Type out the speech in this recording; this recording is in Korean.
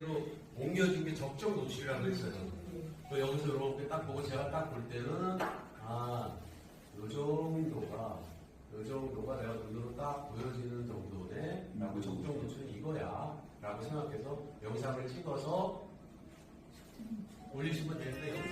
로 옮겨준 게 적정 노출이라고 했어요. 그 여기서 이렇게 딱 보고 제가 딱 볼 때는 아, 요 정도가 요 정도가 내가 눈으로 딱 보여지는 정도네. 라고 적정 노출이 이거야. 라고 생각해서 영상을 찍어서 올리시면 되는데